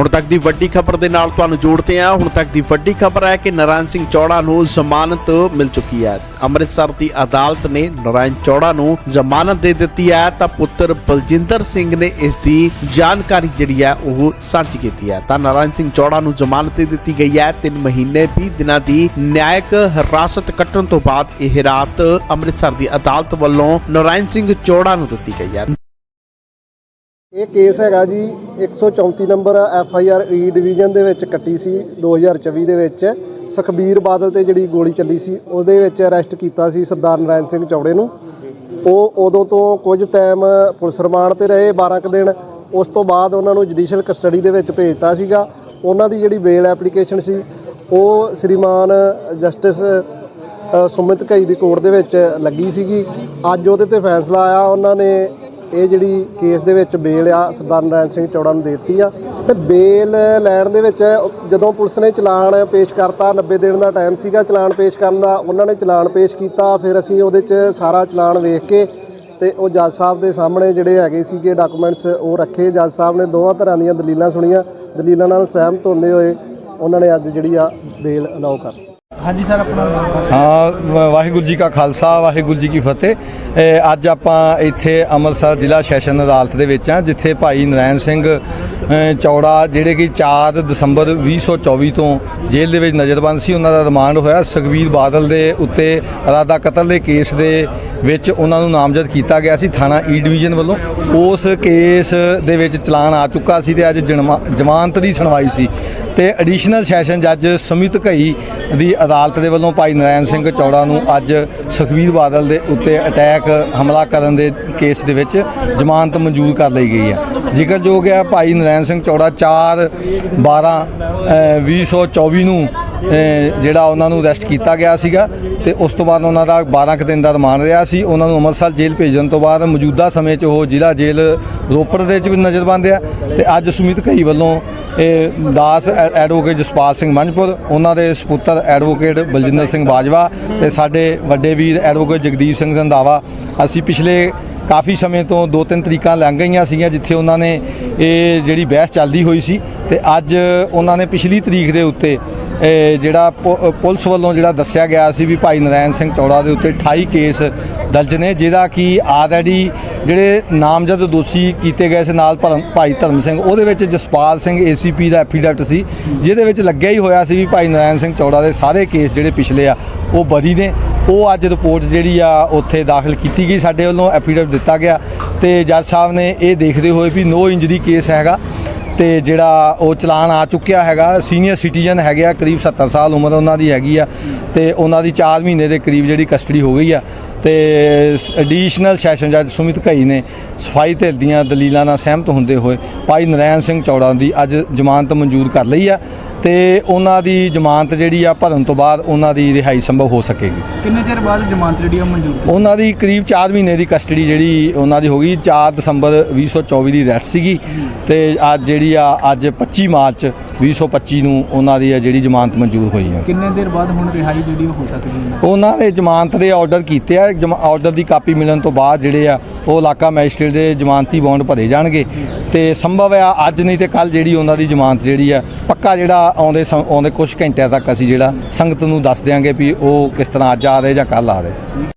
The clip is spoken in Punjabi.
ਹੁਣ ਤੱਕ ਦੀ ਵੱਡੀ ਖਬਰ ਦੇ ਨਾਲ ਤੁਹਾਨੂੰ ਜੋੜਦੇ ਹਾਂ। ਹੁਣ ਤੱਕ ਦੀ ਵੱਡੀ ਖਬਰ ਹੈ ਕਿ ਨਰਾਇਣ ਸਿੰਘ ਚੌੜਾ ਨੂੰ ਜ਼ਮਾਨਤ ਮਿਲ ਚੁੱਕੀ ਹੈ। ਅੰਮ੍ਰਿਤਸਰ ਦੀ ਅਦਾਲਤ ਨੇ ਨਰਾਇਣ ਚੌੜਾ ਨੂੰ ਜ਼ਮਾਨਤ ਦੇ ਦਿੱਤੀ ਹੈ ਤਾਂ ਪੁੱਤਰ ਬਲਜਿੰਦਰ ਸਿੰਘ ਨੇ ਇਸ ਦੀ ਜਾਣਕਾਰੀ ਜਿਹੜੀ ਹੈ ਉਹ ਸਾਂਝੀ ਕੀਤੀ ਹੈ। ਤਾਂ ਨਰਾਇਣ ਸਿੰਘ ਚੌੜਾ ਨੂੰ ਜ਼ਮਾਨਤ ਦੇ ਦਿੱਤੀ ਗਈ ਹੈ। 3 ਮਹੀਨੇ 20 ਦਿਨਾਂ ਦੀ ਨਿਆਇਕ ਹਿਰਾਸਤ ਕੱਟਣ ਤੋਂ ਬਾਅਦ ਇਹ ਰਾਤ ਅੰਮ੍ਰਿਤਸਰ ਦੀ ਅਦਾਲਤ ਵੱਲੋਂ ਨਰਾਇਣ ਸਿੰਘ ਚੌੜਾ ਨੂੰ ਦਿੱਤੀ ਗਈ ਹੈ। ਇਹ ਕੇਸ ਹੈਗਾ ਜੀ 134 number F I R E division ਦੇ ਵਿੱਚ ਕੱਟੀ ਸੀ 2024 ਦੇ ਵਿੱਚ। ਸੁਖਬੀਰ ਬਾਦਲ ਤੇ ਜਿਹੜੀ ਗੋਲੀ ਚੱਲੀ ਸੀ, ਉਹਦੇ ਵਿੱਚ ਅਰੈਸਟ ਕੀਤਾ ਸੀ ਸਰਦਾਰ ਨਰਾਇਣ ਸਿੰਘ ਚੌੜੇ ਨੂੰ। ਉਹ ਉਦੋਂ ਤੋਂ ਕੁਝ ਟਾਈਮ ਪੁਲਿਸ ਰਿਮਾਂਡ ਤੇ ਰਹੇ 12 ਕੁ ਦਿਨ। ਉਸ ਤੋਂ ਬਾਅਦ ਉਹਨਾਂ ਨੂੰ ਜੁਡੀਸ਼ੀਅਲ ਕਸਟਡੀ ਦੇ ਵਿੱਚ ਭੇਜਤਾ ਸੀਗਾ। ਉਹਨਾਂ ਦੀ ਜਿਹੜੀ ਬੇਲ ਐਪਲੀਕੇਸ਼ਨ ਸੀ, ਉਹ ਸ੍ਰੀਮਾਨ ਜਸਟਿਸ ਸੁਮਿਤ ਘਈ ਦੀ ਕੋਰਟ ਦੇ ਵਿੱਚ ਲੱਗੀ ਸੀਗੀ। ਅੱਜ ਉਹਦੇ ਤੇ ਫੈਸਲਾ ਆਇਆ, ਉਹਨਾਂ ਨੇ ਇਹ ਜਿਹੜੀ ਕੇਸ ਦੇ ਵਿੱਚ ਬੇਲ ਆ, ਸਰਦਾਰ ਨਰਾਇਣ ਸਿੰਘ ਚੌੜਾ ਨੂੰ ਦੇ ਦਿੱਤੀ ਆ। ਤੇ ਬੇਲ ਲੈਣ ਦੇ ਵਿੱਚ ਜਦੋਂ ਪੁਲਿਸ ਨੇ ਚਲਾਨ ਪੇਸ਼ ਕਰਤਾ 90 ਦਿਨ ਦਾ ਟਾਈਮ ਸੀਗਾ ਚਲਾਨ ਪੇਸ਼ ਕਰਨ ਦਾ, ਉਹਨਾਂ ਨੇ ਚਲਾਨ ਪੇਸ਼ ਕੀਤਾ, ਫਿਰ ਅਸੀਂ ਉਹਦੇ 'ਚ ਸਾਰਾ ਚਲਾਨ ਵੇਖ ਕੇ ਤੇ ਉਹ ਜੱਜ ਸਾਹਿਬ ਦੇ ਸਾਹਮਣੇ ਜਿਹੜੇ ਹੈਗੇ ਸੀਗੇ ਡਾਕੂਮੈਂਟਸ ਉਹ ਰੱਖੇ। ਜੱਜ ਸਾਹਿਬ ਨੇ ਦੋਵਾਂ ਤਰ੍ਹਾਂ ਦੀਆਂ ਦਲੀਲਾਂ ਸੁਣੀਆਂ। ਦਲੀਲਾਂ ਨਾਲ ਸਹਿਮਤ ਹੁੰਦੇ ਹੋਏ ਉਹਨਾਂ ਨੇ ਅੱਜ ਜਿਹੜੀ ਆ ਬੇਲ ਅਲਾਉ ਕਰ ਹਾਂਜੀ ਸਰ, ਆਪਣਾ ਹਾਂ ਵਾਹਿਗੁਰੂ ਜੀ ਕਾ ਖਾਲਸਾ, ਵਾਹਿਗੁਰੂ ਜੀ ਕੀ ਫਤਿਹ। ਅੱਜ ਆਪਾਂ ਇੱਥੇ ਅੰਮ੍ਰਿਤਸਰ ਜ਼ਿਲ੍ਹਾ ਸੈਸ਼ਨ ਅਦਾਲਤ ਦੇ ਵਿੱਚ ਆ ਜਿੱਥੇ ਭਾਈ ਨਰਾਇਣ ਸਿੰਘ ਚੌੜਾ, ਜਿਹੜੇ ਕਿ 4 ਦਸੰਬਰ 2024 ਤੋਂ ਜੇਲ੍ਹ ਦੇ ਵਿੱਚ ਨਜ਼ਰਬੰਦ ਸੀ, ਉਹਨਾਂ ਦਾ ਰਿਮਾਂਡ ਹੋਇਆ। ਸੁਖਬੀਰ ਬਾਦਲ ਦੇ ਉੱਤੇ ਇਰਾਦਾ ਕਤਲ ਦੇ ਕੇਸ ਦੇ ਵਿੱਚ ਉਹਨਾਂ ਨੂੰ ਨਾਮਜ਼ਦ ਕੀਤਾ ਗਿਆ ਸੀ ਥਾਣਾ ਈ ਡਿਵੀਜ਼ਨ ਵੱਲੋਂ। ਉਸ ਕੇਸ ਦੇ ਵਿੱਚ ਚਲਾਨ ਆ ਚੁੱਕਾ ਸੀ ਤੇ ਅੱਜ ਜਨਮਾ- ਜ਼ਮਾਨਤ ਦੀ ਸੁਣਵਾਈ ਸੀ। ਤੇ ਐਡੀਸ਼ਨਲ ਸੈਸ਼ਨ ਜੱਜ ਸੁਮਿਤ ਘਈ ਦੀ ਅਦਾਲਤ ਦੇ ਵੱਲੋਂ ਭਾਈ ਨਰਾਇਣ ਸਿੰਘ ਚੌੜਾ ਨੂੰ ਅੱਜ ਸੁਖਬੀਰ ਬਾਦਲ ਦੇ ਉੱਤੇ ਅਟੈਕ ਹਮਲਾ ਕਰਨ ਦੇ ਕੇਸ ਦੇ ਵਿੱਚ ਜ਼ਮਾਨਤ ਮਨਜ਼ੂਰ ਕਰ ਲਈ ਗਈ ਹੈ। ਜ਼ਿਕਰਯੋਗ ਹੈ ਭਾਈ ਨਰਾਇਣ ਸਿੰਘ ਚੌੜਾ 4 12 ਅ, 2024 ਨੂੰ ਜਿਹੜਾ ਉਹਨਾਂ ਨੂੰ ਅਰੈਸਟ ਕੀਤਾ ਗਿਆ ਸੀਗਾ ਤੇ ਉਸ ਤੋਂ ਬਾਅਦ ਉਹਨਾਂ ਦਾ 12 ਕੁ ਦਿਨ ਦਾ ਰਿਮਾਂਡ ਰਿਹਾ ਸੀ। ਉਹਨਾਂ ਨੂੰ ਅੰਮ੍ਰਿਤਸਰ ਜੇਲ੍ਹ ਭੇਜਣ ਤੋਂ ਬਾਅਦ ਮੌਜੂਦਾ ਸਮੇਂ 'ਚ ਉਹ ਜ਼ਿਲ੍ਹਾ ਜੇਲ੍ਹ ਰੋਪੜ ਦੇ ਵਿੱਚ ਵੀ ਨਜ਼ਰਬੰਦ ਆ ਤੇ ਅੱਜ ਸੁਮਿਤ ਘਈ ਵੱਲੋਂ ਇਹ ਦਾਸ ਐਡਵੋਕੇਟ ਜਸਪਾਲ ਸਿੰਘ ਮੰਝਪੁਰ, ਉਹਨਾਂ ਦੇ ਸੁਪੁੱਤਰ ਐਡਵੋਕੇਟ ਬਲਜਿੰਦਰ ਸਿੰਘ ਬਾਜਵਾ ਤੇ ਸਾਡੇ ਵੱਡੇ ਵੀਰ ਐਡਵੋਕੇਟ ਜਗਦੀਪ ਸਿੰਘ ਰੰਧਾਵਾ। ਅਸੀਂ ਪਿਛਲੇ ਕਾਫੀ ਸਮੇਂ ਤੋਂ ਦੋ ਤਿੰਨ ਤਰੀਕਾਂ ਲੰਘ ਗਈਆਂ ਸੀਗੀਆਂ ਜਿੱਥੇ ਉਹਨਾਂ ਨੇ ਇਹ ਜਿਹੜੀ ਬਹਿਸ ਚੱਲਦੀ ਹੋਈ ਸੀ ਤੇ ਅੱਜ ਉਹਨਾਂ ਨੇ ਪਿਛਲੀ ਤਰੀਕ ਦੇ ਉੱਤੇ ਜਿਹੜਾ ਪੁ- ਪੁਲਿਸ ਵੱਲੋਂ ਜਿਹੜਾ ਦੱਸਿਆ ਗਿਆ ਸੀ ਵੀ ਭਾਈ ਨਰਾਇਣ ਸਿੰਘ ਚੌੜਾ ਦੇ ਉੱਤੇ 28 ਕੇਸ ਦਰਜ ਨੇ, ਜਿਹਦਾ ਕਿ ਆਲਰੇਡੀ ਜਿਹੜੇ ਨਾਮਜ਼ਦ ਦੋਸ਼ੀ ਕੀਤੇ ਗਏ ਸੀ ਨਾਲ ਭਰਮ- ਭਾਈ ਧਰਮ ਸਿੰਘ, ਉਹਦੇ ਵਿੱਚ ਜਸਪਾਲ ਸਿੰਘ ਏਸੀਪੀ ਦਾ ਐਫੀਡੈਵਿਟ ਸੀ, ਜਿਹਦੇ ਵਿੱਚ ਲੱਗਿਆ ਹੀ ਹੋਇਆ ਸੀ ਵੀ ਭਾਈ ਨਰਾਇਣ ਸਿੰਘ ਚੌੜਾ ਦੇ ਸਾਰੇ ਕੇਸ ਜਿਹੜੇ ਪਿਛਲੇ ਆ, ਉਹ ਬਰੀ ਨੇ। ਉਹ ਅੱਜ ਰਿਪੋਰਟ ਜਿਹੜੀ ਆ, ਉੱਥੇ ਦਾਖਲ ਕੀਤੀ ਗਈ, ਸਾਡੇ ਵੱਲੋਂ ਐਫੀਡੈਵਿਟ ਦਿੱਤਾ ਗਿਆ ਤੇ ਜੱਜ ਸਾਹਿਬ ਨੇ ਇਹ ਦੇਖਦੇ ਹੋਏ ਵੀ ਨੋ ਇੰਜਰੀ ਕੇਸ ਹੈਗਾ। ਤੇ ਜਿਹੜਾ ਉਹ ਚਲਾਨ ਆ ਚੁੱਕਿਆ ਹੈਗਾ ਸੀਨੀਅਰ ਸਿਟੀਜ਼ਨ ਹੈਗੇ ਆ, ਕਰੀਬ 70 ਸਾਲ ਉਮਰ ਉਹਨਾਂ ਦੀ ਹੈਗੀ ਆ ਤੇ ਉਹਨਾਂ ਦੀ 4 ਮਹੀਨੇ ਦੇ ਕਰੀਬ ਜਿਹੜੀ ਕਸਟਡੀ ਹੋ ਗਈ ਆ। ਤੇ ਐਡੀਸ਼ਨਲ ਸੈਸ਼ਨ ਜੱਜ ਸੁਮਿਤ ਘਈ ਨੇ ਸਫ਼ਾਈ ਧਿਰ ਦੀਆਂ ਦਲੀਲਾਂ ਨਾਲ ਸਹਿਮਤ ਹੁੰਦੇ ਹੋਏ ਭਾਈ ਨਰਾਇਣ ਸਿੰਘ ਚੌੜਾ ਦੀ ਅੱਜ ਜ਼ਮਾਨਤ ਮਨਜ਼ੂਰ ਕਰ ਲਈ ਆ। ਤੇ ਉਹਨਾਂ ਦੀ ਜ਼ਮਾਨਤ ਜਿਹੜੀ ਆ ਭਰਨ ਤੋਂ ਬਾਅਦ ਉਹਨਾਂ ਦੀ ਰਿਹਾਈ ਸੰਭਵ ਹੋ ਸਕੇਗੀ। ਕਿੰਨੇ ਚਿਰ ਬਾਅਦ ਜ਼ਮਾਨਤ ਜਿਹੜੀ ਆ ਮਨਜ਼ੂਰ? ਉਹਨਾਂ ਦੀ ਕਰੀਬ 4 ਮਹੀਨੇ ਦੀ ਕਸਟਡੀ ਜਿਹੜੀ ਉਹਨਾਂ ਦੀ ਹੋ ਗਈ। 4 ਦਸੰਬਰ 2024 ਦੀ ਅਰੈਸਟ ਸੀਗੀ ਤੇ ਅੱਜ ਜਿਹੜੀ ਆ ਅੱਜ 25 ਮਾਰਚ 2025 ਨੂੰ ਉਹਨਾਂ ਦੀ ਆ ਜਿਹੜੀ ਜ਼ਮਾਨਤ ਮਨਜ਼ੂਰ ਹੋਈ ਆ। ਕਿੰਨੇ ਦੇਰ ਬਾਅਦ ਹੁਣ ਰਿਹਾਈ ਜਿਹੜੀ ਹੋ ਸਕਦੀ ਹੈ? ਉਹਨਾਂ ਦੇ ਜ਼ਮਾਨਤ ਦੇ ਆਰਡਰ ਕੀਤੇ ਆ। ਆਰਡਰ ਦੀ ਕਾਪੀ ਮਿਲਣ ਤੋਂ ਬਾਅਦ ਜਿਹੜੇ ਆ ਉਹ ਇਲਾਕਾ ਮੈਜਿਸਟ੍ਰੇਟ ਦੇ ਜ਼ਮਾਨਤੀ ਬੌਂਡ ਭਰੇ ਜਾਣਗੇ। ਤੇ ਸੰਭਵ ਆ ਅੱਜ ਨਹੀਂ ਤੇ ਕੱਲ ਜਿਹੜੀ ਉਹਨਾਂ ਦੀ ਜ਼ਮਾਨਤ ਜਿਹੜੀ ਆ ਪੱਕਾ ਜਿਹੜਾ ਆਉਂਦੇ ਸਮ- ਆਉਂਦੇ ਕੁਝ ਘੰਟਿਆਂ ਤੱਕ ਅਸੀਂ ਜਿਹੜਾ ਸੰਗਤ ਨੂੰ ਦੱਸ ਦਿਆਂਗੇ ਵੀ ਉਹ ਕਿਸ ਤਰ੍ਹਾਂ ਅੱਜ ਆ ਰਹੇ ਜਾਂ ਕੱਲ ਆ ਰਹੇ।